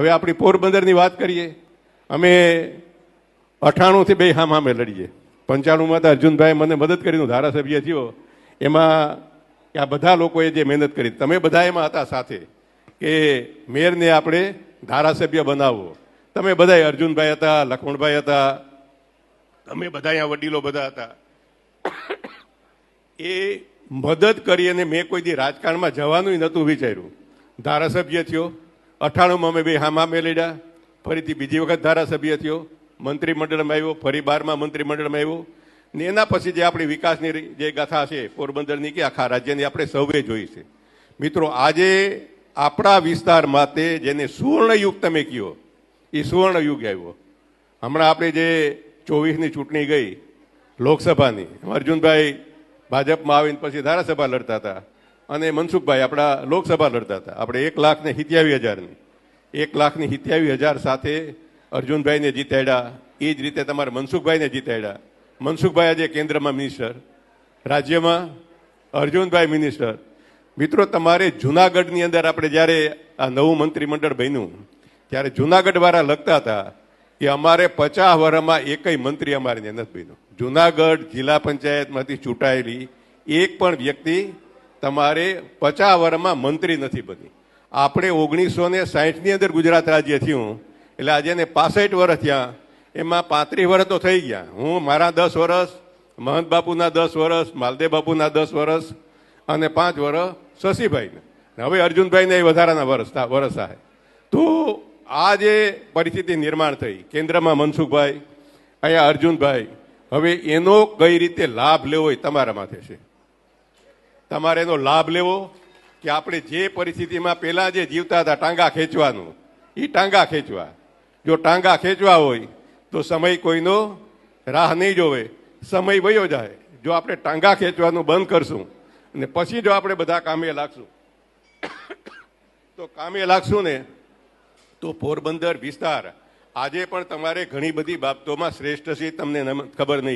હવે આપણી પોરબંદરની વાત કરીએ. અમે અઠાણુંથી બે હામ હામે લડીએ. પંચાણુંમાં તો અર્જુનભાઈ મને મદદ કરીને હું ધારાસભ્ય થયો. એમાં આ બધા લોકોએ જે મહેનત કરી, તમે બધા એમાં હતા સાથે કે મેયરને આપણે ધારાસભ્ય બનાવવો. તમે બધા અર્જુનભાઈ હતા, લખમણભાઈ હતા તમે બધા અહીંયા વડીલો બધા હતા. એ મદદ કરી અને મેં કોઈ દી રાજકારણમાં જવાનું નહોતું વિચાર્યું. ધારાસભ્ય થયો અઠાણુંમાં અમે બે હામામે લડ્યા. ફરીથી બીજી વખત ધારાસભ્ય થયો. મંત્રીમંડળમાં આવ્યો. ફરી બારમાં મંત્રીમંડળમાં આવ્યો. ને એના પછી જે આપણી વિકાસની જે ગાથા છે, પોરબંદરની કે આખા રાજ્યની, આપણે સૌએ જોઈ છે. મિત્રો, આજે આપણા વિસ્તાર માટે જેને સુવર્ણયુગ તમે કહો એ સુવર્ણયુગ આવ્યો. હમણાં આપણે જે ચોવીસની ચૂંટણી ગઈ, લોકસભાની. અર્જુનભાઈ ભાજપમાં આવીને પછી ધારાસભા લડતા હતા. અને મનસુખભાઈ, આપણા લોકસભા લડતા હતા. આપણે એક લાખ ને સિત્યાવી હજારની, એક લાખની સિત્યાવીસ હજાર સાથે અર્જુનભાઈને જીતાડ્યા. એ જ રીતે તમારે મનસુખભાઈને જીતાડ્યા. મનસુખભાઈ આજે કેન્દ્રમાં મિનિસ્ટર રાજ્યમાં અર્જુનભાઈ મિનિસ્ટર મિત્રો, તમારે જુનાગઢની અંદર આપણે જ્યારે આ નવું મંત્રીમંડળ બન્યું, ત્યારે જુનાગઢવાળા લખતા હતા કે અમારે પચાસ વર્ષમાં એકય મંત્રી અમારી નથી બન્યું. જુનાગઢ જિલ્લા પંચાયતમાંથી ચૂંટાયેલી એક પણ વ્યક્તિ તમારે પચાસ વર્ષમાં મંત્રી નથી બની. આપણે ઓગણીસો ને સાહીઠની અંદર ગુજરાત રાજ્ય થયું, એટલે આજે ને પાસઠ વર્ષ થયા. એમાં પાંત્રીસ વર્ષ તો થઈ ગયા. હું મારા દસ વર્ષ મહંત બાપુના દસ વર્ષ માલદેવ બાપુના દસ વર્ષ અને પાંચ વર્ષ શશીભાઈને. હવે અર્જુનભાઈને એ વધારાના વર્ષ વર્ષ થાય. તો આ જે પરિસ્થિતિ નિર્માણ થઈ, કેન્દ્રમાં મનસુખભાઈ, અહીંયા અર્જુનભાઈ, હવે એનો કઈ રીતે લાભ લેવો એ તમારા માથે છે. તમારે એનો લાભ લેવો કે આપણે જે પરિસ્થિતિમાં પહેલાં જે જીવતા હતા, ટાંગા ખેંચવાનું. એ ટાંગા ખેંચવા. જો ટાંગા ખેંચવા હોય, તો સમય કોઈનો રાહ નહીં જોવે. સમય વયો જાય. જો આપણે ટાંગા ખેંચવાનું બંધ કરશું, અને પછી જો આપણે બધા કામે લાગશું, તો કામે લાગશું ને, તો પોરબંદર વિસ્તાર આજે પણ તમારે ઘણી બધી બાબતોમાં શ્રેષ્ઠ છે, તમને ખબર નહીં.